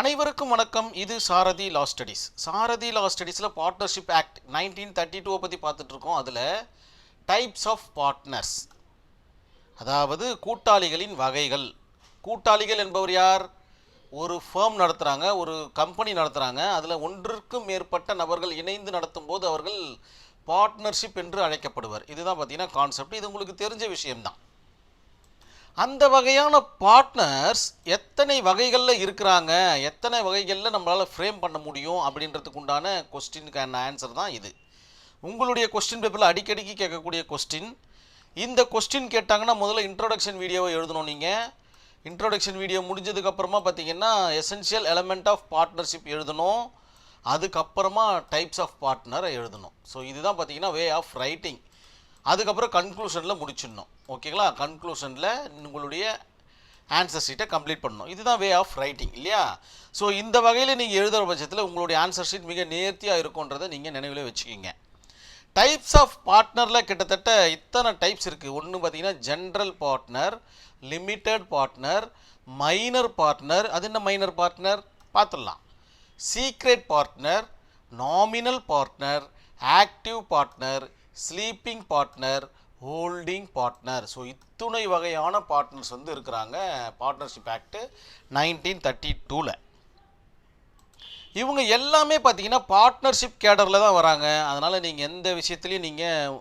அனைவருக்கும் வணக்கம். இது Sarathi law studies Sarathi law ஸ்டடீஸில் partnership act nineteen thirty டூவை பற்றி பார்த்துட்ருக்கோம். அதில் டைப்ஸ் ஆஃப் பார்ட்னர்ஸ் அதாவது கூட்டாளிகளின் வகைகள். கூட்டாளிகள் என்பவர் யார்? ஒரு ஃபேம் நடத்துகிறாங்க ஒரு கம்பெனி நடத்துகிறாங்க அதில் ஒன்றிற்கும் மேற்பட்ட நபர்கள் இணைந்து நடத்தும் போது அவர்கள் பார்ட்னர்ஷிப் என்று அழைக்கப்படுவர். இதுதான் பார்த்திங்கன்னா கான்செப்ட் இது உங்களுக்கு தெரிஞ்ச விஷயம்தான். அந்த வகையான பார்ட்னர்ஸ் எத்தனை வகைகளில் இருக்கிறாங்க? எத்தனை வகைகளில் நம்மளால் ஃப்ரேம் பண்ண முடியும்? அப்படின்றதுக்கு உண்டான கொஸ்டினுக்கான ஆன்சர் தான் இது. உங்களுடைய கொஸ்டின் பேப்பரில் அடிக்கடிக்கு கேட்கக்கூடிய கொஸ்டின் இந்த கொஸ்டின் கேட்டாங்கன்னா முதல்ல இன்ட்ரோடக்ஷன் வீடியோவை எழுதணும் நீங்கள் இன்ட்ரோடக்ஷன் வீடியோ முடிஞ்சதுக்கப்புறமா பார்த்தீங்கன்னா எசென்ஷியல் எலமெண்ட் ஆஃப் பார்ட்னர்ஷிப் எழுதணும். அதுக்கப்புறமா டைப்ஸ் ஆஃப் பார்ட்னரை எழுதணும். ஸோ இதுதான் பார்த்தீங்கன்னா வே ஆஃப் ரைட்டிங் அதுக்கப்புறம் கன்க்ளூஷனில் முடிச்சிடணும். ஓகேங்களா கன்க்ளூஷனில் உங்களுடைய ஆன்சர் ஷீட்டை கம்ப்ளீட் பண்ணணும். இதுதான் வே ஆஃப் ரைட்டிங் இல்லையா? ஸோ இந்த வகையில் நீங்கள் எழுதுகிற பட்சத்தில் உங்களுடைய ஆன்சர் ஷீட் மிக நேர்த்தியாக இருக்குன்றதை நீங்கள் நினைவில் வச்சுக்கிங்க. டைப்ஸ் ஆஃப் பார்ட்னரில் கிட்டத்தட்ட இத்தனை டைப்ஸ் இருக்குது ஒன்று பார்த்தீங்கன்னா general partner limited partner minor partner அது என்ன மைனர் பார்ட்னர் பார்த்துடலாம். Secret partner nominal partner active partner sleeping partner holding partner so இத்துணை வகையான பார்ட்னர்ஸ் வந்து இருக்கிறாங்க. பார்ட்னர்ஷிப் ஆக்ட்டு நைன்டீன் தேர்ட்டி டூவில் இவங்க எல்லாமே பார்த்தீங்கன்னா பார்ட்னர்ஷிப் கேடரில் தான் வராங்க. அதனால் நீங்கள் எந்த விஷயத்துலையும் நீங்கள்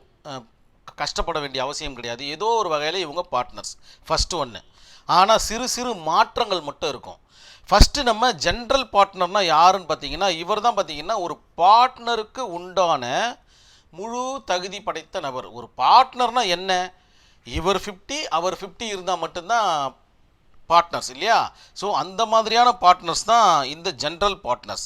கஷ்டப்பட வேண்டிய அவசியம் கிடையாது. ஏதோ ஒரு வகையில் இவங்க பார்ட்னர்ஸ் ஃபஸ்ட்டு ஒன்று ஆனால் சிறு சிறு மாற்றங்கள் மட்டும் இருக்கும். ஃபஸ்ட்டு நம்ம ஜென்ரல் பார்ட்னர்னால் யாருன்னு பார்த்தீங்கன்னா இவர் தான் பார்த்தீங்கன்னா ஒரு பார்ட்னருக்கு உண்டான முழு தகுதி படைத்த நபர். ஒரு பார்ட்னர்னா என்ன? இவர் ஃபிஃப்டி அவர் ஃபிஃப்டி இருந்தால் மட்டும்தான் பார்ட்னர்ஸ் இல்லையா? ஸோ அந்த மாதிரியான பார்ட்னர்ஸ் தான் இந்த ஜென்ரல் பார்ட்னர்ஸ்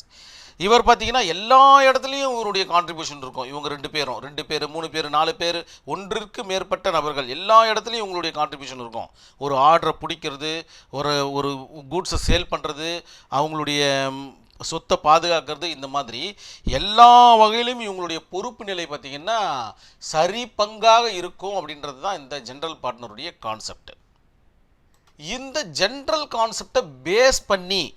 இவர் பார்த்தீங்கன்னா எல்லா இடத்துலையும் இவருடைய கான்ட்ரிபியூஷன் இருக்கும். இவங்க ரெண்டு பேரும். ரெண்டு பேர் மூணு பேர் நாலு பேர் ஒன்றிற்கு மேற்பட்ட நபர்கள். எல்லா இடத்துலையும் இவங்களுடைய கான்ட்ரிபியூஷன் இருக்கும். ஒரு ஆர்டரை பிடிக்கிறது ஒரு ஒரு கூட்ஸை சேல் பண்ணுறது அவங்களுடைய சொத்தை பாதுகாக்கிறது இந்த மாதிரி எல்லா வகையிலும் இவங்களுடைய பொறுப்பு நிலை பார்த்திங்கன்னா சரி பங்காக இருக்கும் அப்படின்றது தான் இந்த ஜென்ரல் பார்ட்னருடைய கான்செப்ட் இந்த ஜென்ரல் கான்செப்டை பேஸ் பண்ணி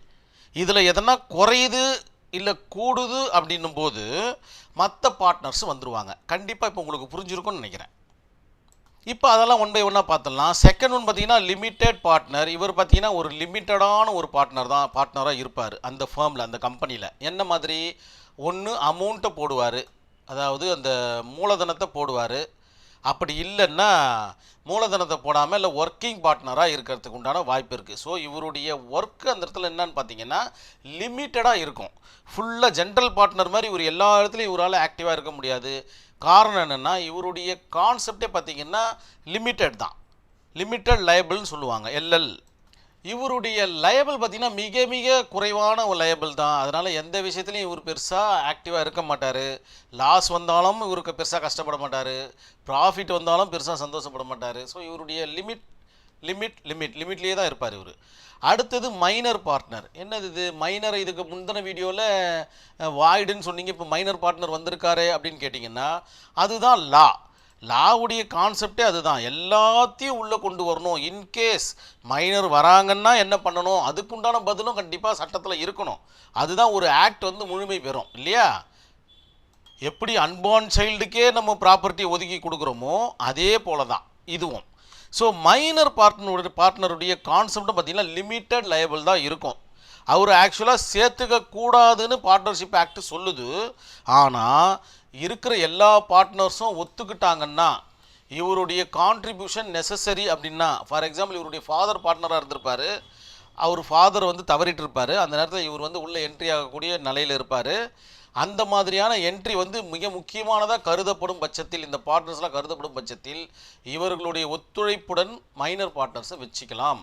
இதில் எதனா குறையுது இல்லை கூடுது அப்படின்னும் போது மற்ற பார்ட்னர்ஸ் வந்துடுவாங்க கண்டிப்பாக இப்போ உங்களுக்கு புரிஞ்சிருக்கும்னு நினைக்கிறேன். இப்போ அதெல்லாம் ஒன் பை ஒன்னாக பார்த்துடலாம். செகண்ட் ஒன் பார்த்தீங்கன்னா லிமிட்டெட் பார்ட்னர் இவர் பார்த்தீங்கன்னா ஒரு லிமிட்டடான ஒரு பார்ட்னர் தான் பார்ட்னராக இருப்பார் அந்த ஃபேமில் அந்த கம்பெனியில் என்ன மாதிரி? ஒன்று அமௌண்ட்டை போடுவார். அதாவது அந்த மூலதனத்தை போடுவார். அப்படி இல்லைன்னா மூலதனத்தை போடாமல் இல்லை ஒர்க்கிங் பார்ட்னராக இருக்கிறதுக்கு உண்டான வாய்ப்பு இருக்குது ஸோ இவருடைய ஒர்க்கு அந்த இடத்துல என்னன்னு பார்த்தீங்கன்னா லிமிட்டடாக இருக்கும். ஃபுல்லாக ஜென்ரல் பார்ட்னர் மாதிரி இவர் எல்லா இடத்துலையும் இவரால் ஆக்டிவாக இருக்க முடியாது. காரணம் என்னென்னா இவருடைய கான்செப்டே பார்த்தீங்கன்னா லிமிட்டட் தான். லிமிட்டட் லயபிள்னு சொல்லுவாங்க எல்எல் இவருடைய லயபிள் பார்த்திங்கன்னா மிக மிக குறைவான ஒரு லயபிள் தான். அதனால் எந்த விஷயத்துலையும் இவர் பெருசாக ஆக்டிவாக இருக்க மாட்டார். லாஸ் வந்தாலும் இவருக்கு பெருசாக கஷ்டப்பட மாட்டார். ப்ராஃபிட் வந்தாலும் பெருசாக சந்தோஷப்பட மாட்டார். ஸோ இவருடைய லிமிட் லிமிட் லிமிட் லிமிட்லேயே தான் இருப்பார் இவர். அடுத்தது மைனர் பார்ட்னர் என்னது இது? மைனர் இதுக்கு முந்தின வீடியோவில் வாய்டுன்னு சொன்னீங்க இப்போ மைனர் பார்ட்னர் வந்திருக்காரு அப்படின்னு கேட்டிங்கன்னா அதுதான் லா லாவுடைய கான்செப்டே அதுதான். எல்லாத்தையும் உள்ளே கொண்டு வரணும். இன்கேஸ் மைனர் வராங்கன்னா என்ன பண்ணணும்? அதுக்குண்டான பதிலும் கண்டிப்பாக சட்டத்தில் இருக்கணும். அதுதான் ஒரு ஆக்ட் வந்து முழுமை பெறும். இல்லையா? எப்படி அன்பார்ன் சைல்டுக்கே நம்ம ப்ராப்பர்ட்டி ஒதுக்கி கொடுக்குறோமோ அதே போல தான் இதுவும். ஸோ மைனர் பார்ட்னருடைய பார்ட்னருடைய கான்செப்டும் பார்த்தீங்கன்னா லிமிட்டட் லைபிள் தான் இருக்கும். அவர் ஆக்சுவலாக சேர்த்துக்க கூடாதுன்னு பார்ட்னர்ஷிப் ஆக்ட் சொல்லுது. ஆனால் இருக்கிற எல்லா பார்ட்னர்ஸும் ஒத்துக்கிட்டாங்கன்னா இவருடைய கான்ட்ரிபியூஷன் நெசசரி அப்படின்னா ஃபார் எக்ஸாம்பிள் இவருடைய ஃபாதர் பார்ட்னராக இருந்திருப்பார். அவர் ஃபாதர் வந்து தவறிட்டு இருப்பார். அந்த நேரத்தில் இவர் வந்து உள்ளே என்ட்ரி ஆகக்கூடிய நிலையில் இருப்பார். அந்த மாதிரியான என்ட்ரி வந்து மிக முக்கியமானதாக கருதப்படும் பட்சத்தில் இந்த பார்ட்னர்ஸ்லாம் கருதப்படும் பட்சத்தில் இவர்களுடைய ஒத்துழைப்புடன் மைனர் பார்ட்னர்ஸை வச்சுக்கலாம்.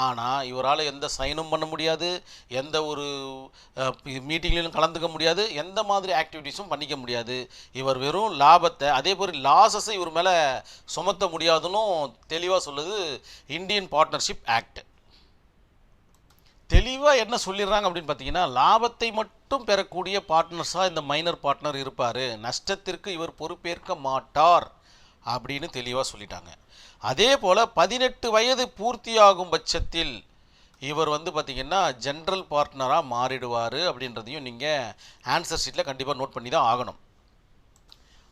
ஆனால் இவரால் எந்த சைனும் பண்ண முடியாது எந்த ஒரு மீட்டிங்லையும் கலந்துக்க முடியாது எந்த மாதிரி ஆக்டிவிட்டீஸும் பண்ணிக்க முடியாது. இவர் வெறும் லாபத்தை அதே போல் லாசஸை இவர் மேலே சுமத்த முடியாதுன்னு தெளிவாக சொல்லுது இந்தியன் பார்ட்னர்ஷிப் ஆக்ட் தெளிவாக என்ன சொல்லிடுறாங்க அப்படின்னு பார்த்தீங்கன்னா லாபத்தை மட்டும் பெறக்கூடிய பார்ட்னர்ஸாக இந்த மைனர் பார்ட்னர் இருப்பார். நஷ்டத்திற்கு இவர் பொறுப்பேற்க மாட்டார் அப்படின்னு தெளிவாக சொல்லிட்டாங்க. அதே போல் பதினெட்டு வயது பூர்த்தியாகும் பட்சத்தில் இவர் வந்து பார்த்திங்கன்னா ஜென்ரல் பார்ட்னராக மாறிடுவார் அப்படின்றதையும் நீங்கள் ஆன்சர் ஷீட்டில் கண்டிப்பாக நோட் பண்ணி தான் ஆகணும்.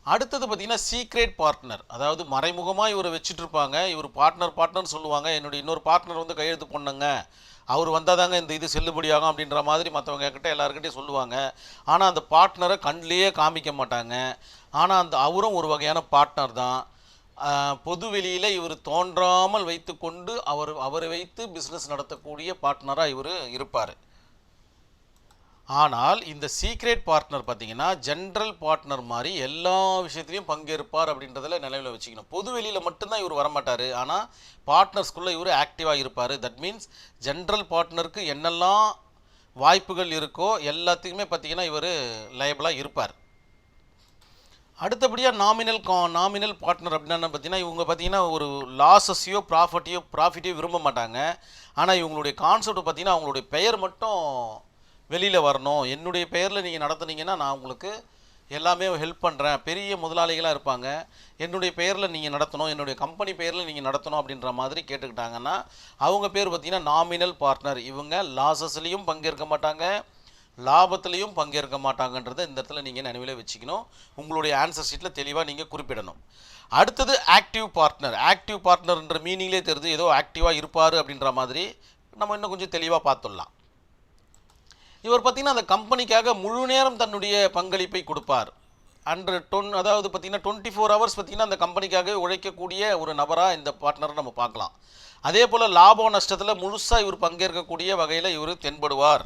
அடுத்தது பார்த்தீங்கன்னா சீக்ரெட் பார்ட்னர் அதாவது மறைமுகமாக இவரை வச்சுட்டு இருப்பாங்க. இவர் பார்ட்னர் பார்ட்னர்னு சொல்லுவாங்க. என்னுடைய இன்னொரு பார்ட்னர் வந்து கையெழுத்து பண்ணுங்க அவர் வந்தால் தாங்க இந்த இது செல்லுபடியாகும் அப்படின்ற மாதிரி மற்றவங்க கிட்ட எல்லாருக்கிட்டையும் சொல்லுவாங்க. ஆனால் அந்த பார்ட்னரை கண்லேயே காமிக்க மாட்டாங்க. ஆனால் அந்த அவரும் ஒரு வகையான பார்ட்னர் தான். பொது வெளியில் இவர் தோன்றாமல் வைத்துக்கொண்டு அவர் அவரை வைத்து பிஸ்னஸ் நடத்தக்கூடிய பார்ட்னராக இவர் இருப்பார். ஆனால் இந்த சீக்ரெட் பார்ட்னர் பார்த்தீங்கன்னா ஜென்ரல் பார்ட்னர் மாதிரி எல்லா விஷயத்துலையும் பங்கேற்பார் அப்படின்றதில் நினைவில் வச்சுக்கணும். பொது வெளியில் மட்டும்தான் இவர் வரமாட்டார். ஆனால் பார்ட்னர்ஸ்குள்ளே இவர் ஆக்டிவாக இருப்பார். தட் மீன்ஸ் ஜென்ரல் பார்ட்னருக்கு என்னெல்லாம் வாய்ப்புகள் இருக்கோ எல்லாத்துக்குமே பார்த்தீங்கன்னா இவர் லைபிளாக இருப்பார். அடுத்தபடியாக நாமினல் கா நாமினல் பார்ட்னர் அப்படின்னா பார்த்தீங்கன்னா இவங்க பார்த்தீங்கன்னா ஒரு லாஸஸையோ ப்ராஃபிட்டையோ ப்ராஃபிட்டையோ விரும்ப மாட்டாங்க. ஆனால் இவங்களுடைய கான்செப்ட் பார்த்தீங்கன்னா அவங்களுடைய பெயர் மட்டும் வெளியில் வரணும். என்னுடைய பெயரில் நீங்கள் நடத்துனீங்கன்னா நான் உங்களுக்கு எல்லாமே ஹெல்ப் பண்ணுறேன் பெரிய முதலாளிகளாக இருப்பாங்க. என்னுடைய பெயரில் நீங்கள் நடத்தணும். என்னுடைய கம்பெனி பெயரில் நீங்கள் நடத்தணும் அப்படின்ற மாதிரி கேட்டுக்கிட்டாங்கன்னா அவங்க பேர் பார்த்திங்கன்னா நாமினல் பார்ட்னர் இவங்க லாசஸ்லேயும் பங்கேற்க மாட்டாங்க. லாபத்துலேயும் பங்கேற்க மாட்டாங்கன்றதை இந்த இடத்துல நீங்கள் நினைவில் வச்சுக்கணும். உங்களுடைய ஆன்சர் ஷீட்டில் தெளிவாக நீங்கள் குறிப்பிடணும். அடுத்தது ஆக்டிவ் பார்ட்னர் ஆக்டிவ் பார்ட்னர்ன்ற மீனிங்லேயே தெரிது ஏதோ ஆக்டிவாக இருப்பார் அப்படின்ற மாதிரி நம்ம இன்னும் கொஞ்சம் தெளிவாக பார்த்துடலாம். இவர் பார்த்தீங்கன்னா அந்த கம்பெனிக்காக முழு நேரம் தன்னுடைய பங்களிப்பை கொடுப்பார். அன்று டொன் அதாவது பார்த்தீங்கன்னா டுவெண்ட்டி ஃபோர் ஹவர்ஸ் பார்த்தீங்கன்னா அந்த கம்பெனிக்காக உழைக்கக்கூடிய ஒரு நபராக இந்த பார்ட்னரை நம்ம பார்க்கலாம். அதே போல் லாபம் நஷ்டத்தில் முழுசாக இவர் பங்கேற்கக்கூடிய வகையில் இவர் தென்படுவார்.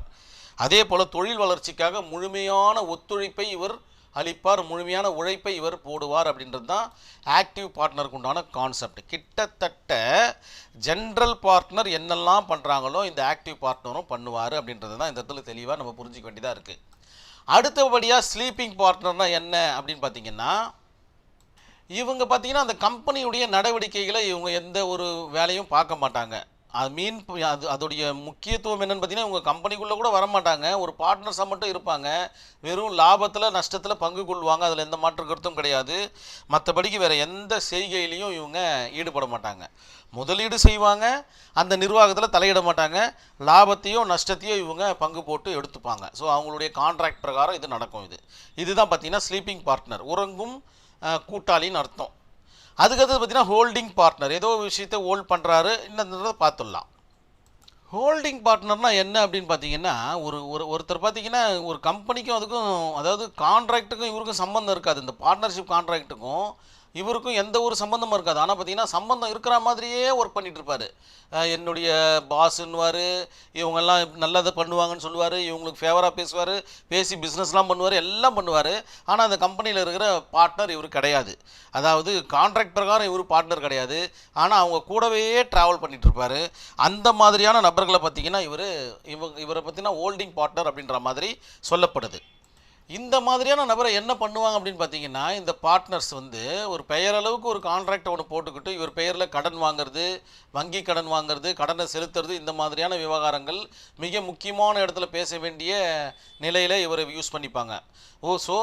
அதே போல் தொழில் வளர்ச்சிக்காக முழுமையான ஒத்துழைப்பை இவர் அளிப்பார் முழுமையான உழைப்பை இவர் போடுவார் அப்படின்றது தான் ஆக்டிவ் பார்ட்னருக்கு உண்டான கான்செப்ட் கிட்டத்தட்ட ஜென்ரல் பார்ட்னர் என்னெல்லாம் பண்ணுறாங்களோ இந்த ஆக்டிவ் பார்ட்னரும் பண்ணுவார் அப்படின்றது தான் இந்த இடத்துல தெளிவாக நம்ம புரிஞ்சிக்க வேண்டியதாக இருக்குது அடுத்தபடியாக ஸ்லீப்பிங் பார்ட்னர்னால் என்ன அப்படின்னு பார்த்தீங்கன்னா இவங்க பார்த்தீங்கன்னா அந்த கம்பெனியுடைய நடவடிக்கைகளை இவங்க எந்த ஒரு வேலையும் பார்க்க மாட்டாங்க. அது மீன் அது அதோடைய முக்கியத்துவம் என்னென்னு பார்த்தீங்கன்னா இவங்க கம்பெனிக்குள்ளே கூட வர மாட்டாங்க ஒரு பார்ட்னர்ஸாக மட்டும் இருப்பாங்க. வெறும் லாபத்தில் நஷ்டத்தில் பங்கு கொள்வாங்க. அதில் எந்த மாற்று கருத்தும் கிடையாது. மற்றபடிக்கு வேறு எந்த செய்கையிலையும் இவங்க ஈடுபட மாட்டாங்க. முதலீடு செய்வாங்க. அந்த நிர்வாகத்தில் தலையிட மாட்டாங்க. லாபத்தையும் நஷ்டத்தையும் இவங்க பங்கு போட்டு எடுத்துப்பாங்க. ஸோ அவங்களுடைய கான்ட்ராக்ட் பிரகாரம் இது நடக்கும் இது. இதுதான் பார்த்தீங்கன்னா ஸ்லீப்பிங் பார்ட்னர் உறங்கும் கூட்டாளின்னு அர்த்தம். அதுக்கடுத்து பார்த்தீங்கன்னா ஹோல்டிங் பார்ட்னர் ஏதோ விஷயத்தை ஹோல்ட் பண்ணுறாரு இன்னொன்றதை பார்த்துடலாம். ஹோல்டிங் பார்ட்னர்னால் என்ன அப்படின்னு பார்த்தீங்கன்னா ஒரு ஒரு ஒருத்தர் பார்த்தீங்கன்னா ஒரு கம்பெனிக்கும் அதுக்கும் அதாவது கான்ட்ராக்ட்டுக்கும் இவருக்கும் சம்மந்தம் இருக்காது. இந்த பார்ட்னர்ஷிப் கான்ட்ராக்ட்டுக்கும் இவருக்கும் எந்த ஒரு சம்பந்தமும் இருக்காது. ஆனால் பார்த்தீங்கன்னா சம்பந்தம் இருக்கிற மாதிரியே ஒர்க் பண்ணிகிட்டு இருப்பார். என்னுடைய பாஸ்ன்னுவார் இவங்கெல்லாம் நல்லதை பண்ணுவாங்கன்னு சொல்லுவார் இவங்களுக்கு ஃபேவராக பேசுவார் பேசி பிஸ்னஸ்லாம் பண்ணுவார் எல்லாம் பண்ணுவார். ஆனால் அந்த கம்பெனியில் இருக்கிற பார்ட்னர் இவர் கிடையாது. அதாவது கான்ட்ராக்ட் பிரகாரம் இவர் பார்ட்னர் கிடையாது. ஆனால் அவங்க கூடவே ட்ராவல் பண்ணிகிட்ருப்பார் அந்த மாதிரியான நபர்களை பார்த்தீங்கன்னா இவர் இவங்க இவரை பற்றினா ஹோல்டிங் பார்ட்னர் அப்படின்ற மாதிரி சொல்லப்படுது. இந்த மாதிரியான நபரை என்ன பண்ணுவாங்க அப்படின்னு பார்த்தீங்கன்னா இந்த பார்ட்னர்ஸ் வந்து ஒரு பெயரளவுக்கு ஒரு கான்ட்ராக்ட் ஒன்று போட்டுக்கிட்டு இவர் பெயரில் கடன் வாங்குறது வங்கி கடன் வாங்குறது கடனை செலுத்துறது இந்த மாதிரியான விவகாரங்கள் மிக முக்கியமான இடத்துல பேச வேண்டிய நிலையில் இவரை யூஸ் பண்ணிப்பாங்க. ஓ ஸோ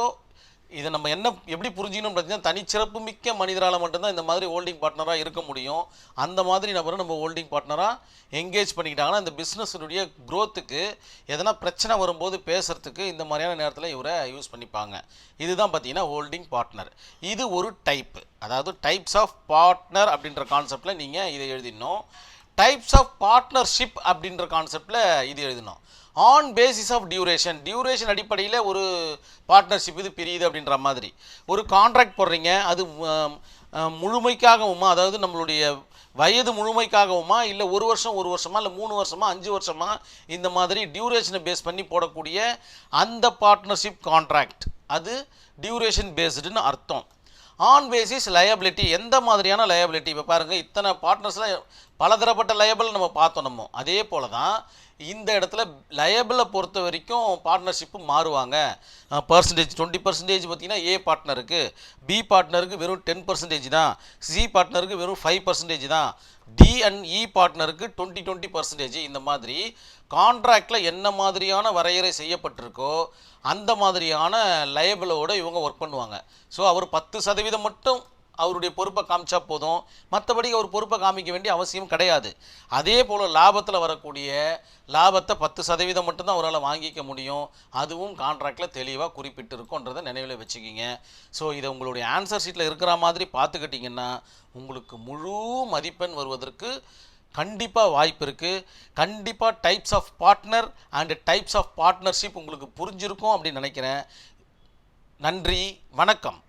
இதை நம்ம என்ன எப்படி புரிஞ்சுக்கணும் பார்த்தீங்கன்னா தனிச்சிறப்பு மிக்க மனிதரால் மட்டும்தான் இந்த மாதிரி ஹோல்டிங் பார்ட்னராக இருக்க முடியும். அந்த மாதிரி நபரை நம்ம ஹோல்டிங் பார்ட்னராக என்கேஜ் பண்ணிக்கிட்டாங்கன்னா இந்த பிஸ்னஸினுடைய க்ரோத்துக்கு எதனா பிரச்சனை வரும்போது பேசுகிறதுக்கு இந்த மாதிரியான நேரத்தில் இவரை யூஸ் பண்ணிப்பாங்க. இதுதான் பார்த்தீங்கன்னா ஹோல்டிங் பார்ட்னர் இது ஒரு டைப் அதாவது டைப்ஸ் ஆஃப் பார்ட்னர் அப்படின்ற கான்செப்டில் நீங்கள் இதை எழுதிடணும். டைப்ஸ் ஆஃப் பார்ட்னர்ஷிப் அப்படின்ற கான்செப்டில் இது எழுதணும். On basis of duration duration அடிப்படையில் ஒரு பார்ட்னர்ஷிப் இது பிரியுது அப்படின்ற மாதிரி. ஒரு கான்ட்ராக்ட் போடுறீங்க அது முழுமைக்காகவுமா அதாவது நம்மளுடைய வயது முழுமைக்காகவுமா இல்லை ஒரு வருஷம் ஒரு வருஷமா இல்லை மூணு வருஷமா அஞ்சு வருஷமா இந்த மாதிரி டியூரேஷனை பேஸ் பண்ணி போடக்கூடிய அந்த பார்ட்னர்ஷிப் கான்ட்ராக்ட் அது டியூரேஷன் பேஸ்டுன்னு அர்த்தம். ஆன் பேசிஸ் லயபிலிட்டி எந்த மாதிரியான லயபிலிட்டி இப்போ பாருங்கள் இத்தனை பார்ட்னர்ஸில் பலதரப்பட்ட லயபிள் நம்ம பார்த்தோம் நம்ம. அதே போல தான் இந்த இடத்துல லயபிளை பொறுத்த வரைக்கும் பார்ட்னர்ஷிப்பு மாறுவாங்க. பர்சன்டேஜ் டுவெண்ட்டி பர்சன்டேஜ் பார்த்தீங்கன்னா ஏ பார்ட்னருக்கு பி பார்ட்னருக்கு வெறும் டென் பர்சன்டேஜ் தான். சி பார்ட்னருக்கு வெறும் ஃபைவ் பர்சன்டேஜ் தான். டி அண்ட் இ பார்ட்னருக்கு டுவெண்ட்டி டுவெண்ட்டி பர்சன்டேஜ் இந்த மாதிரி கான்ட்ராக்டில் என்ன மாதிரியான வரையறை செய்யப்பட்டிருக்கோ அந்த மாதிரியான லயபிளோட இவங்க ஒர்க் பண்ணுவாங்க. ஸோ அவர் பத்து சதவீதம் மட்டும் அவருடைய பொறுப்பை காமிச்சா போதும். மற்றபடி அவர் பொறுப்பை காமிக்க வேண்டிய அவசியம் கிடையாது. அதே போல் லாபத்தில் வரக்கூடிய லாபத்தை பத்து சதவீதம் மட்டும்தான் அவரால் வாங்கிக்க முடியும். அதுவும் கான்ட்ராக்டில் தெளிவாக குறிப்பிட்டிருக்குன்றதை நினைவில் வச்சுக்கிங்க. ஸோ இதை உங்களுடைய ஆன்சர் ஷீட்டில் இருக்கிற மாதிரி பார்த்துக்கிட்டிங்கன்னா உங்களுக்கு முழு மதிப்பெண் வருவதற்கு கண்டிப்பாக வாய்ப்பு இருக்குது கண்டிப்பாக types of partner and types of partnership உங்களுக்கு புரிஞ்சிருக்கும் அப்படின்னு நினைக்கிறேன். நன்றி வணக்கம்.